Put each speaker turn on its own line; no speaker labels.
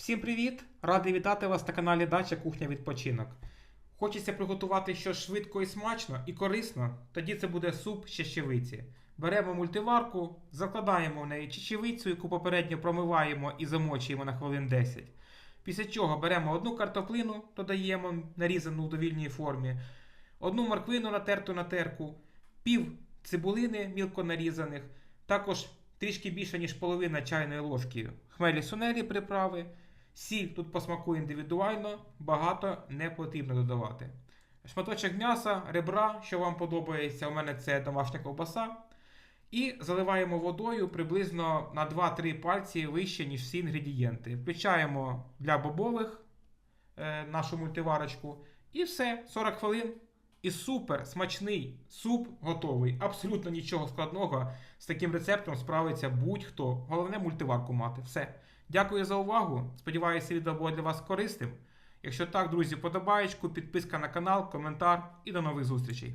Всім привіт! Радий вітати вас на каналі Дача Кухня Відпочинок. Хочеться приготувати щось швидко і смачно і корисно, тоді це буде суп з чечевиці. Беремо мультиварку, закладаємо в неї чечевицю, яку попередньо промиваємо і замочуємо на хвилин 10. Після чого беремо одну картоплину, додаємо нарізану в довільній формі, одну морквину натерту на терку, пів цибулини мілко нарізаних, також трішки більше, ніж половина чайної ложки хмелі сунелі приправи. Сіль тут по смаку індивідуально, багато не потрібно додавати. Шматочок м'яса, ребра, що вам подобається, у мене це домашня ковбаса. І заливаємо водою приблизно на 2-3 пальці вище, ніж всі інгредієнти. Включаємо для бобових е, нашу мультиварочку. І все, 40 хвилин. І супер смачний суп готовий. Абсолютно нічого складного. З таким рецептом справиться будь-хто. Головне мультиварку мати. Все. Дякую за увагу. Сподіваюся, відео було для вас корисним. Якщо так, друзі, подобаєчку, підписка на канал, коментар і до нових зустрічей.